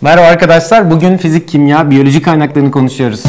Merhaba arkadaşlar. Bugün fizik, kimya, biyoloji kaynaklarını konuşuyoruz.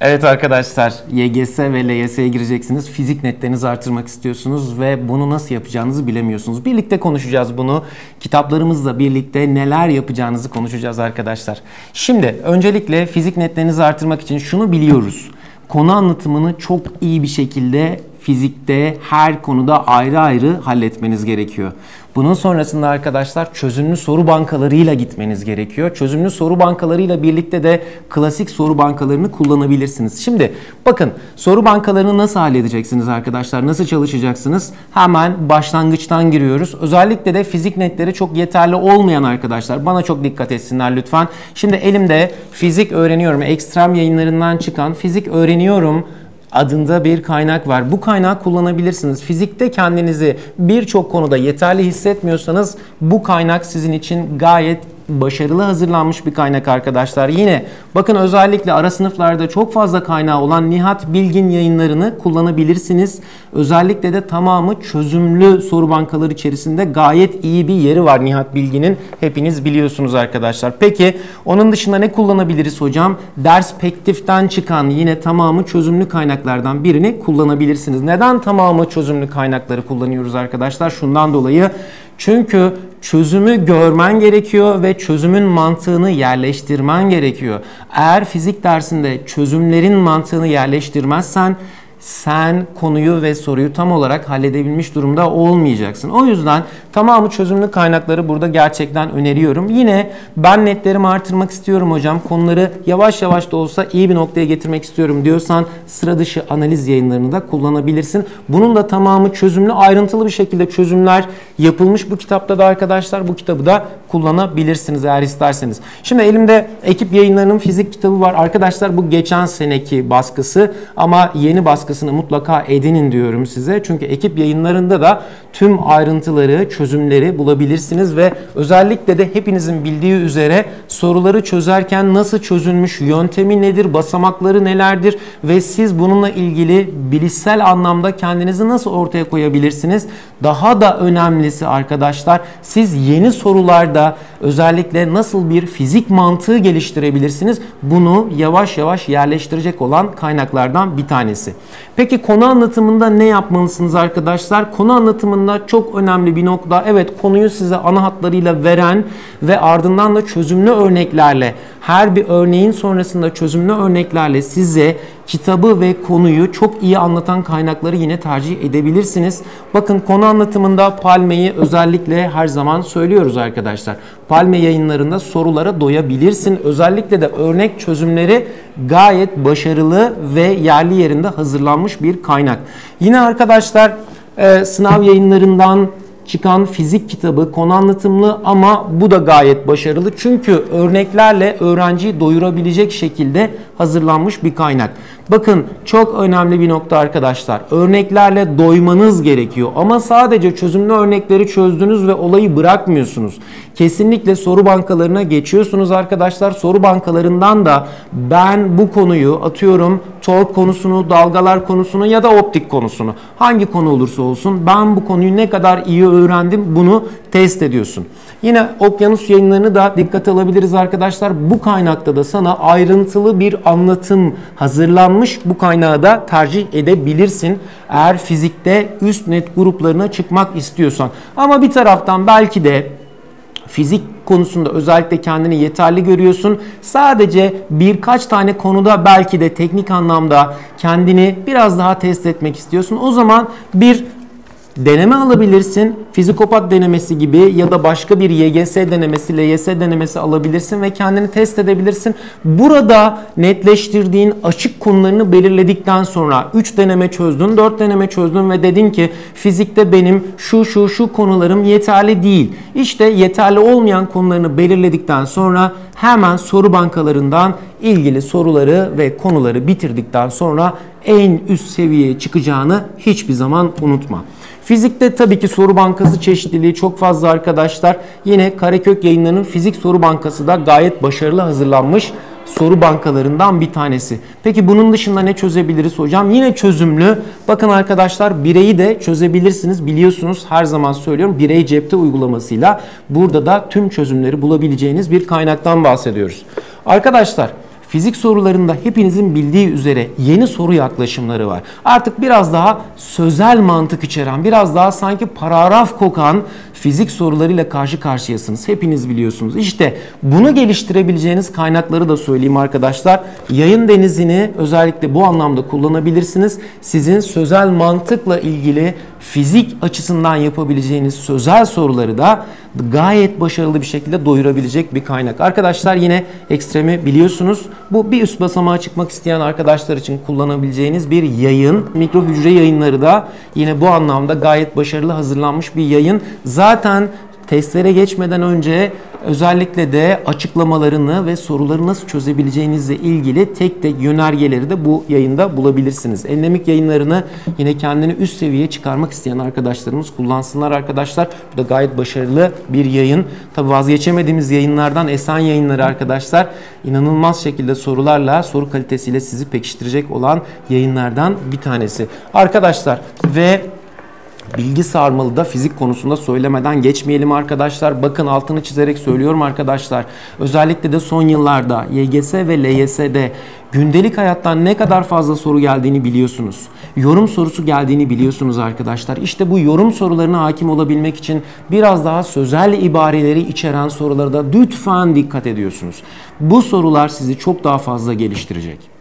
Evet arkadaşlar, YGS ve LYS'ye gireceksiniz. Fizik netlerinizi artırmak istiyorsunuz ve bunu nasıl yapacağınızı bilemiyorsunuz. Birlikte konuşacağız bunu. Kitaplarımızla birlikte neler yapacağınızı konuşacağız arkadaşlar. Şimdi öncelikle fizik netlerinizi artırmak için şunu biliyoruz. Konu anlatımını çok iyi bir şekilde fizikte her konuda ayrı ayrı halletmeniz gerekiyor. Bunun sonrasında arkadaşlar çözümlü soru bankalarıyla gitmeniz gerekiyor. Çözümlü soru bankalarıyla birlikte de klasik soru bankalarını kullanabilirsiniz. Şimdi bakın soru bankalarını nasıl halledeceksiniz arkadaşlar? Nasıl çalışacaksınız? Hemen başlangıçtan giriyoruz. Özellikle de fizik netleri çok yeterli olmayan arkadaşlar bana çok dikkat etsinler lütfen. Şimdi elimde fizik öğreniyorum. Ekstrem yayınlarından çıkan fizik öğreniyorum adında bir kaynak var. Bu kaynağı kullanabilirsiniz. Fizikte kendinizi birçok konuda yeterli hissetmiyorsanız bu kaynak sizin için gayet başarılı hazırlanmış bir kaynak arkadaşlar. Yine bakın özellikle ara sınıflarda çok fazla kaynağı olan Nihat Bilgin yayınlarını kullanabilirsiniz. Özellikle de tamamı çözümlü soru bankaları içerisinde gayet iyi bir yeri var Nihat Bilgin'in. Hepiniz biliyorsunuz arkadaşlar. Peki onun dışında ne kullanabiliriz hocam? Derspektiften çıkan yine tamamı çözümlü kaynaklardan birini kullanabilirsiniz. Neden tamamı çözümlü kaynakları kullanıyoruz arkadaşlar? Şundan dolayı çünkü çözümü görmen gerekiyor ve çözümün mantığını yerleştirmen gerekiyor. Eğer fizik dersinde çözümlerin mantığını yerleştirmezsen sen konuyu ve soruyu tam olarak halledebilmiş durumda olmayacaksın. O yüzden tamamı çözümlü kaynakları burada gerçekten öneriyorum. Yine ben netlerimi artırmak istiyorum hocam. Konuları yavaş yavaş da olsa iyi bir noktaya getirmek istiyorum diyorsan sıra dışı analiz yayınlarını da kullanabilirsin. Bunun da tamamı çözümlü ayrıntılı bir şekilde çözümler yapılmış bu kitapta da arkadaşlar. Bu kitabı da kullanabilirsiniz eğer isterseniz. Şimdi elimde ekip yayınlarının fizik kitabı var. Arkadaşlar bu geçen seneki baskısı ama yeni baskısı baskısını mutlaka edinin diyorum size. Çünkü ekip yayınlarında da tüm ayrıntıları, çözümleri bulabilirsiniz ve özellikle de hepinizin bildiği üzere soruları çözerken nasıl çözülmüş, yöntemi nedir, basamakları nelerdir ve siz bununla ilgili bilişsel anlamda kendinizi nasıl ortaya koyabilirsiniz? Daha da önemlisi arkadaşlar siz yeni sorularda özellikle nasıl bir fizik mantığı geliştirebilirsiniz? Bunu yavaş yavaş yerleştirecek olan kaynaklardan bir tanesi. Peki konu anlatımında ne yapmalısınız arkadaşlar? Konu anlatımında çok önemli bir nokta. Evet konuyu size ana hatlarıyla veren ve ardından da çözümlü örneklerle her bir örneğin sonrasında çözümlü örneklerle size kitabı ve konuyu çok iyi anlatan kaynakları yine tercih edebilirsiniz. Bakın konu anlatımında Palme'yi özellikle her zaman söylüyoruz arkadaşlar. Palme yayınlarında sorulara doyabilirsin. Özellikle de örnek çözümleri gayet başarılı ve yerli yerinde hazırlanmış bir kaynak. Yine arkadaşlar e, sınav yayınlarından çıkan fizik kitabı konu anlatımlı ama bu da gayet başarılı. Çünkü örneklerle öğrenciyi doyurabilecek şekilde hazırlanmış bir kaynak. Bakın çok önemli bir nokta arkadaşlar. Örneklerle doymanız gerekiyor ama sadece çözümlü örnekleri çözdünüz ve olayı bırakmıyorsunuz. Kesinlikle soru bankalarına geçiyorsunuz arkadaşlar. Soru bankalarından da ben bu konuyu atıyorum tork konusunu, dalgalar konusunu ya da optik konusunu hangi konu olursa olsun ben bu konuyu ne kadar iyi öğrendim bunu test ediyorsun. Yine okyanus yayınlarını da dikkate alabiliriz arkadaşlar. Bu kaynakta da sana ayrıntılı bir anlatım hazırlanmış. Bu kaynağı da tercih edebilirsin. Eğer fizikte üst net gruplarına çıkmak istiyorsan. Ama bir taraftan belki de fizik konusunda özellikle kendini yeterli görüyorsun. Sadece birkaç tane konuda belki de teknik anlamda kendini biraz daha test etmek istiyorsun. O zaman bir deneme alabilirsin. Fizikopat denemesi gibi ya da başka bir YGS denemesi, LYS denemesi alabilirsin ve kendini test edebilirsin. Burada netleştirdiğin açık konularını belirledikten sonra 3 deneme çözdün, 4 deneme çözdün ve dedin ki fizikte benim şu şu şu konularım yeterli değil. İşte yeterli olmayan konularını belirledikten sonra hemen soru bankalarından ilgili soruları ve konuları bitirdikten sonra en üst seviyeye çıkacağını hiçbir zaman unutma. Fizikte tabii ki soru bankası çeşitliliği çok fazla arkadaşlar. Yine Karekök yayınlarının fizik soru bankası da gayet başarılı hazırlanmış. soru bankalarından bir tanesi. Peki bunun dışında ne çözebiliriz hocam? Yine çözümlü. Bakın arkadaşlar bireyi de çözebilirsiniz. Biliyorsunuz her zaman söylüyorum birey cepte uygulamasıyla burada da tüm çözümleri bulabileceğiniz bir kaynaktan bahsediyoruz. Arkadaşlar Fizik sorularında hepinizin bildiği üzere yeni soru yaklaşımları var. Artık biraz daha sözel mantık içeren, biraz daha sanki paragraf kokan fizik sorularıyla karşı karşıyasınız. Hepiniz biliyorsunuz. İşte bunu geliştirebileceğiniz kaynakları da söyleyeyim arkadaşlar. Yayın denizini özellikle bu anlamda kullanabilirsiniz. Sizin sözel mantıkla ilgili fizik açısından yapabileceğiniz sözel soruları da gayet başarılı bir şekilde doyurabilecek bir kaynak. Arkadaşlar yine ekstremi biliyorsunuz. Bu bir üst basamağa çıkmak isteyen arkadaşlar için kullanabileceğiniz bir yayın. Mikro hücre yayınları da yine bu anlamda gayet başarılı hazırlanmış bir yayın. Zaten testlere geçmeden önce özellikle de açıklamalarını ve soruları nasıl çözebileceğinizle ilgili tek tek yönergeleri de bu yayında bulabilirsiniz. Endemik yayınlarını yine kendini üst seviyeye çıkarmak isteyen arkadaşlarımız kullansınlar arkadaşlar. Bu da gayet başarılı bir yayın. Tabi vazgeçemediğimiz yayınlardan Esen Yayınları arkadaşlar inanılmaz şekilde sorularla soru kalitesiyle sizi pekiştirecek olan yayınlardan bir tanesi. Arkadaşlar ve bilgi sarmalı da fizik konusunda söylemeden geçmeyelim arkadaşlar. Bakın altını çizerek söylüyorum arkadaşlar. Özellikle de son yıllarda YGS ve LYS'de gündelik hayattan ne kadar fazla soru geldiğini biliyorsunuz. Yorum sorusu geldiğini biliyorsunuz arkadaşlar. İşte bu yorum sorularına hakim olabilmek için biraz daha sözel ibareleri içeren sorulara da lütfen dikkat ediyorsunuz. Bu sorular sizi çok daha fazla geliştirecek.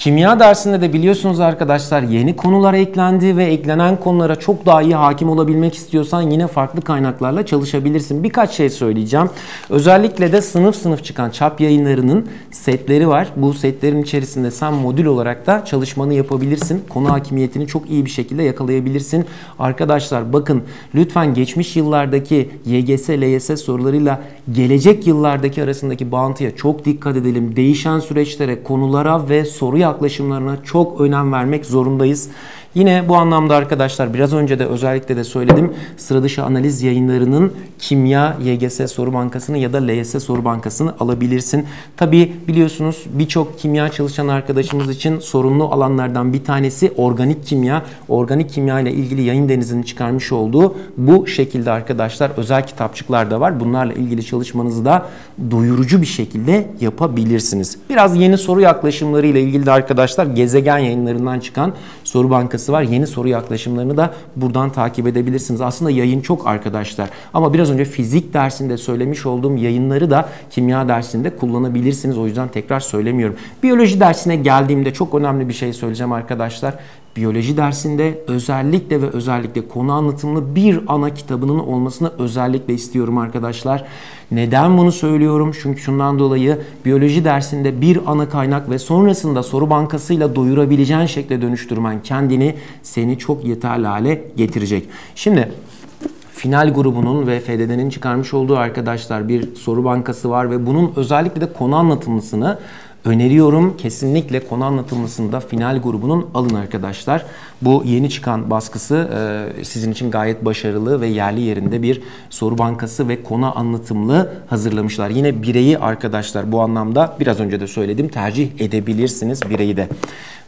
Kimya dersinde de biliyorsunuz arkadaşlar yeni konular eklendi ve eklenen konulara çok daha iyi hakim olabilmek istiyorsan yine farklı kaynaklarla çalışabilirsin. Birkaç şey söyleyeceğim. Özellikle de sınıf sınıf çıkan çap yayınlarının setleri var. Bu setlerin içerisinde sen modül olarak da çalışmanı yapabilirsin. Konu hakimiyetini çok iyi bir şekilde yakalayabilirsin. Arkadaşlar bakın lütfen geçmiş yıllardaki YGS, LYS sorularıyla gelecek yıllardaki arasındaki bağıntıya çok dikkat edelim. Değişen süreçlere, konulara ve soruya yaklaşımlarına çok önem vermek zorundayız. Yine bu anlamda arkadaşlar biraz önce de özellikle de söyledim. Sıra dışı analiz yayınlarının kimya YGS soru bankasını ya da LYS soru bankasını alabilirsin. Tabi biliyorsunuz birçok kimya çalışan arkadaşımız için sorunlu alanlardan bir tanesi organik kimya. Organik kimya ile ilgili yayın denizinin çıkarmış olduğu bu şekilde arkadaşlar özel kitapçıklar da var. Bunlarla ilgili çalışmanızı da doyurucu bir şekilde yapabilirsiniz. Biraz yeni soru yaklaşımları ile ilgili de arkadaşlar gezegen yayınlarından çıkan soru bankası sayfası var. Yeni soru yaklaşımlarını da buradan takip edebilirsiniz. Aslında yayın çok arkadaşlar. Ama biraz önce fizik dersinde söylemiş olduğum yayınları da kimya dersinde kullanabilirsiniz. O yüzden tekrar söylemiyorum. Biyoloji dersine geldiğimde çok önemli bir şey söyleyeceğim arkadaşlar. Biyoloji dersinde özellikle ve özellikle konu anlatımlı bir ana kitabının olmasını özellikle istiyorum arkadaşlar. Neden bunu söylüyorum? Çünkü şundan dolayı biyoloji dersinde bir ana kaynak ve sonrasında soru bankasıyla doyurabileceğin şekle dönüştürmen kendini seni çok yeterli hale getirecek. Şimdi final grubunun ve FDD'nin çıkarmış olduğu arkadaşlar bir soru bankası var ve bunun özellikle de konu anlatımlısını öneriyorum. Kesinlikle konu anlatılmasında final grubunun alın arkadaşlar. Bu yeni çıkan baskısı e, sizin için gayet başarılı ve yerli yerinde bir soru bankası ve konu anlatımlı hazırlamışlar. Yine bireyi arkadaşlar bu anlamda biraz önce de söyledim tercih edebilirsiniz bireyi de.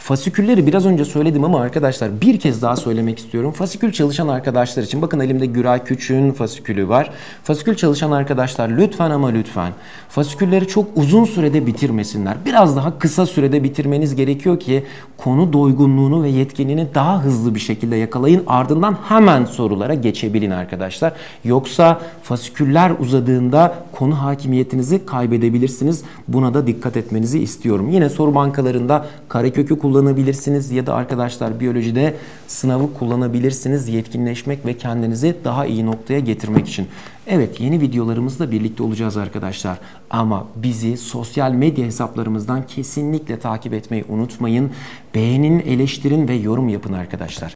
Fasikülleri biraz önce söyledim ama arkadaşlar bir kez daha söylemek istiyorum. Fasikül çalışan arkadaşlar için bakın elimde Güray Küçük'ün fasikülü var. Fasikül çalışan arkadaşlar lütfen ama lütfen fasikülleri çok uzun sürede bitirmesinler. Biraz daha kısa sürede bitirmeniz gerekiyor ki konu doygunluğunu ve yetkinliğini daha hızlı bir şekilde yakalayın. Ardından hemen sorulara geçebilin arkadaşlar. Yoksa fasiküller uzadığında konu hakimiyetinizi kaybedebilirsiniz. Buna da dikkat etmenizi istiyorum. Yine soru bankalarında karekökü kullanabilirsiniz ya da arkadaşlar biyolojide sınavı kullanabilirsiniz yetkinleşmek ve kendinizi daha iyi noktaya getirmek için. Evet yeni videolarımızla birlikte olacağız arkadaşlar. Ama bizi sosyal medya hesaplarımızdan kesinlikle takip etmeyi unutmayın. Beğenin, eleştirin ve yorum yapın arkadaşlar.